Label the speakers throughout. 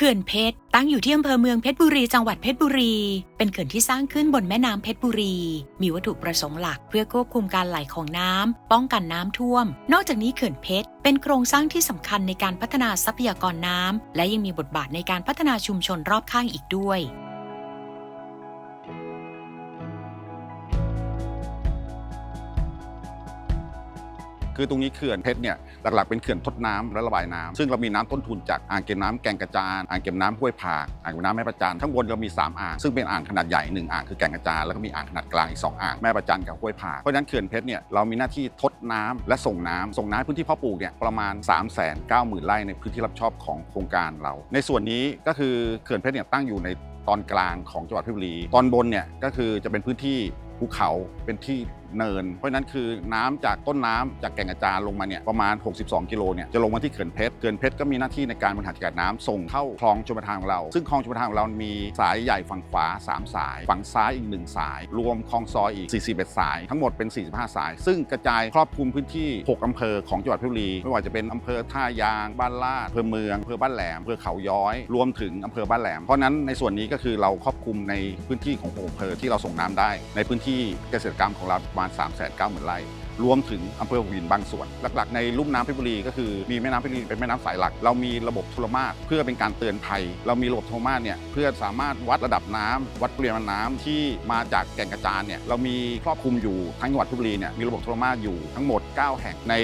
Speaker 1: ขื่อนเพชรตั้งอยู่ที่อำเภอเมืองเพชรบุรีจังหวัดเพชรบุรี เป็นเขื่อนที่สร้างขึ้นบนแม่น้ำเพชรบุรี มีวัตถุประสงค์หลักเพื่อควบคุมการไหลของน้ำป้องกันน้ำท่วม นอกจากนี้เขื่อนเพชรเป็นโครงสร้างที่สำคัญในการพัฒนาทรัพยากรน้ำและยังมีบทบาทในการพัฒนาชุมชนรอบข้างอีกด้วย
Speaker 2: คือตรงนี้เขื่อนเพชรเนี่ยหลักๆเป็นเขื่อนทดน้ำและระบายน้ำซึ่งเรามีน้ำต้นทุนจากอ่างเก็บน้ำแก่งกระจานอ่างเก็บน้ำห้วยผากอ่างเก็บน้ำแม่ประจันข้งบนเรามี 3 อ่าง ซึ่งเป็นอ่างขนาดใหญ่หนึ่งอ่างคือแก่งกระจานแล้วก็มีอ่างขนาดกลางอีกสองอ่างแม่ประจันกับห้วยผากเพราะฉะนั้นเขื่อนเพชรเนี่ยเรามีหน้าที่ทดน้ำและส่งน้ำส่งน้ำพื้นที่เพาะปลูกเนี่ยประมาณ 3 9 0 0 0 0ไร่ในพื้นที่รับผิดชอบของโครงการเรา ในส่วนนี้ก็คือเขื่อนเพชรเนี่ยตั้งอยู่ในตอนกลางของจังหวัดเพชรบุรี ตอนบนเนี่ยก็คือจะเป็นพื้นที่ภูเขาเป็นที่ เนิน เพราะนั้นคือน้ำจากต้นน้ำจากแก่งกระจานลงมาเนี่ยประมาณ 62 กิโลเนี่ยจะลงมาที่เขื่อนเพชรเขื่อนเพชรก็มีหน้าที่ในการบริหารจัดการน้ำส่งเข้าคลองชลประทานของเรา ซึ่งคลองชลประทานของเรา มีสายใหญ่ฝั่งขวา 3 สาย ฝั่งซ้ายอีก 1 สาย รวมคลองซอยอีก 41 สาย ทั้งหมดเป็น 45 สาย ซึ่งกระจายครอบคลุมพื้นที่ 6 อำเภอของจังหวัดเพชรบุรี ไม่ว่าจะเป็นอำเภอท่ายาง บ้านลาดอำเภอเมืองอำเภอบ้านแหลมอำเภอเขาย้อย รวมถึงอำเภอบ้านแหลม เพราะฉะนั้นในส่วนนี้ก็คือเราครอบคลุมในพื้นที่ของหกอำเภอที่เราส่งน้ำได้ ในพื้นที่เกษตรกรรมของเราประมาณ 3 9 0 0 0 0ไร่รวมถึงอำเภอหัวหินบางส่วน หลักๆ ในลุ่มน้ำเพชรบุรีก็คือมีแม่น้ำเพชรบุรีเป็นแม่น้ำสายหลัก เรามีระบบโทรมาตรเพื่อเป็นการเตือนภัย เรามีระบบโทรมาตรเนี่ยเพื่อสามารถวัดระดับน้ำวัดปริมาณน้ำที่มาจากแก่งกระจานเนี่ยเรามีครอบคลุมอยู่ทั้งจังหวัดเพชรบุรีเนี่ยมีระบบโทรมาตรอยู่ทั้งหมด 9 แห่งใน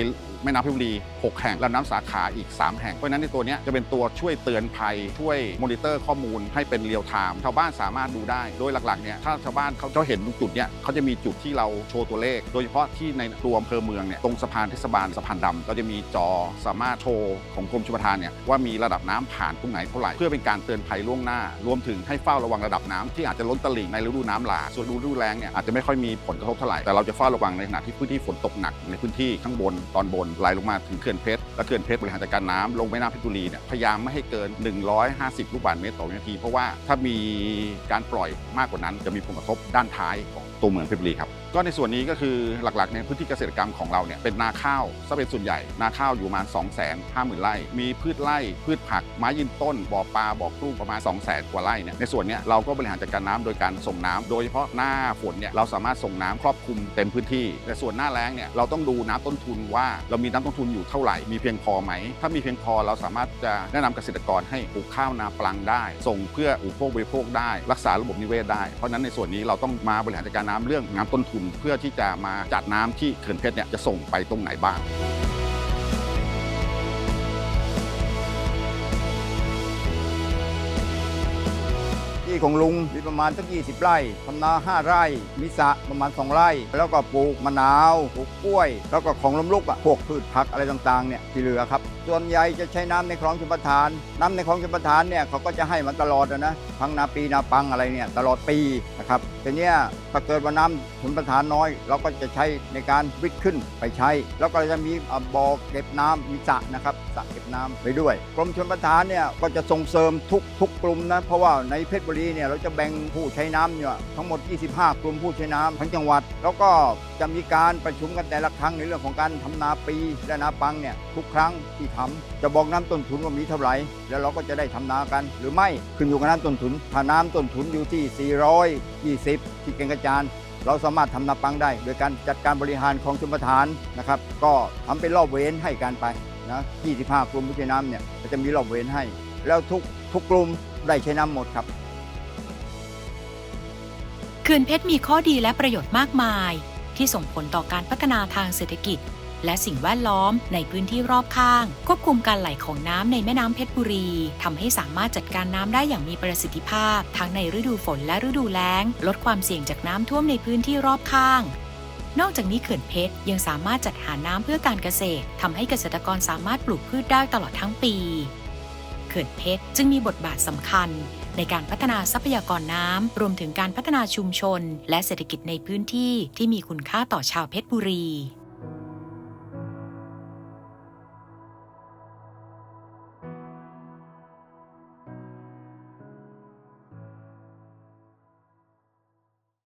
Speaker 2: แม่น้ำเพชรบุรี 6 แห่งแลำน้ำสาขาอีก 3 แห่ง เพราะฉะนั้นในตัวเนี้ยจะเป็นตัวช่วยเตือนภัย ช่วยมอนิเตอร์ข้อมูลให้เป็นเรียลไทม์ชาวบ้านสามารถดูได้ โดยหลักๆเนี่ยถ้าชาวบ้านเขาเขาเห็นตรงจุดเนี้ยเขาจะมีจุดที่เราโชว์ตัวเลข โดยเฉพาะที่ในตัวอำเภอเมืองเนี่ยตรงสะพานเทศบาลสะพานดำเราจะมีจอสามารถโชว์ของกรมชลประทานเนี่ยว่ามีระดับน้ำผ่านตรงไหนเท่าไหร่เพื่อเป็นการเตือนภัยล่วงหน้า รวมถึงให้เฝ้าระวังระดับน้ำที่อาจจะล้นตลิ่งในฤดูน้ำหลากส่วนฤดูแล้งเนี่ยอาจจะไม่ค่อยมีผลกระทบเท่าไหร่แต่เราจะเฝ้าระวังในขณะที่พื้นที่ฝนตกหนักในพื้นที่ข้างบนตอนบนไหลลงมาถึงเขื่อนเพชรและเขื่อนเพชรบริหารจัดการน้ำลงแม่น้ำเพชรบุรีเนี่ยพยายามไม่ให้เกิน 150 ลูกบาศก์เมตรต่อวินาที เพราะว่าถ้ามีการปล่อยมากกว่านั้นจะมีผลกระทบด้านท้ายของ ตัวเมืองเพชรบุรีครับก็ในส่วนนี้ก็คือหลักๆในพื้นที่เกษตรกรรมของเราเนี่ยเป็นนาข้าวซะเป็นส่วนใหญ่นาข้าวอยู่ประมาณ 2 5 0 0 0 0ไร่ มีพืชไร่พืชผักไม้ยืนต้นบ่อปลาบ่อกุ้งประมาณ2 0 0 0 0 0กว่าไร่เนี่ยในส่วนนี้เราก็บริหารจัดการน้ำโดยการส่งน้ำโดยเฉพาะหน้าฝนเนี่ยเราสามารถส่งน้ำครอบคลุมเต็มพื้นที่แต่ส่วนหน้าแล้งเนี่ยเราต้องดูน้ำต้นทุนว่าเรามีน้ำต้นทุนอยู่เท่าไหร่มีเพียงพอไหมถ้ามีเพียงพอเราสามารถจะแนะนำเกษตรกรให้ปลูกข้าวนาปลังได้ ส่งเพื่ออุปโภคบริโภคได้ รักษาระบบนิเวศได้เพราะฉะนั้นในส่วนนี้เราต้องมาบริหารจัดการน้ำเรื่องน้ำต้นทุน เพื่อที่จะมาจัดน้ำที่เขื่อนเพชรเนี่ยจะส่งไปตรงไหนบ้าง
Speaker 3: ที่ของลุงมีประมาณสัก20 ไร่ทำนา 5 ไร่ มีสระประมาณ 2 ไร่ แล้วก็ปลูกมะนาวปลูกกล้วย แล้วก็ของล้มลุกอะพวกพืชผักอะไรต่างๆเนี่ยที่เหลือครับ ส่วนใหญ่จะใช้น้ำในคลองชลประทาน น้ำในคลองชลประทานเนี่ยเขาก็จะให้มาตลอดนะทั้งนาปีนาปังอะไรเนี่ยตลอดปีนะครับแต่เนี้ยถ้าเกิดว่าน้ำชลประทานน้อย เราก็จะใช้ในการวิทย์ขึ้นไปใช้ แล้วก็จะมีอ่าบ่อเก็บน้ำมีสระนะครับสระเก็บน้ำไปด้วย กรมชลประทานเนี่ยก็จะส่งเสริมทุกทุกกลุ่มนะเพราะว่าในเพชรบุรีเนี่ยเราจะแบ่งผู้ใช้น้ำเนี่ยทั้งหมด 25 กลุ่มผู้ใช้น้ำทั้งจังหวัด แล้วก็จะมีการประชุมกันแต่ละครั้งในเรื่องของการทำนาปีและนาปังเนี่ยทุกครั้งที่ทำจะบอกน้ำต้นทุนว่ามีเท่าไหร่แล้วเราก็จะได้ทำนากัน หรือไม่ขึ้นอยู่กับน้ำต้นทุนถ้าน้ำต้นทุนอยู่ที่ 420 ที่แก่งกระจานเราสามารถทำนาปังได้ โดยการจัดการบริหารของชุมประทานนะครับ ก็ทำเป็นรอบเว้นให้กันไปนะ 25 กลุ่มผู้ใช้น้ำเนี่ยจะมีรอบเว้นให้ แล้วทุกทุกกลุ่มได้ใช้น้ำหมดครับ
Speaker 1: เขื่อนเพชรมีข้อดีและประโยชน์มากมาย ที่ส่งผลต่อการพัฒนาทางเศรษฐกิจ และสิ่งแวดล้อมในพื้นที่รอบข้าง ควบคุมการไหลของน้ำในแม่น้ำเพชรบุรีทำให้สามารถจัดการน้ำได้อย่างมีประสิทธิภาพ ทั้งในฤดูฝนและฤดูแล้ง ลดความเสี่ยงจากน้ำท่วมในพื้นที่รอบข้าง นอกจากนี้เขื่อนเพชรยังสามารถจัดหาน้ำเพื่อการเกษตรทำให้เกษตรกรสามารถปลูกพืชได้ตลอดทั้งปี เขื่อนเพชรจึงมีบทบาทสำคัญ ในการพัฒนาทรัพยากรน้ำ รวมถึงการพัฒนาชุมชน และเศรษฐกิจในพื้นที่ที่มีคุณค่าต่อชาวเพชรบุรี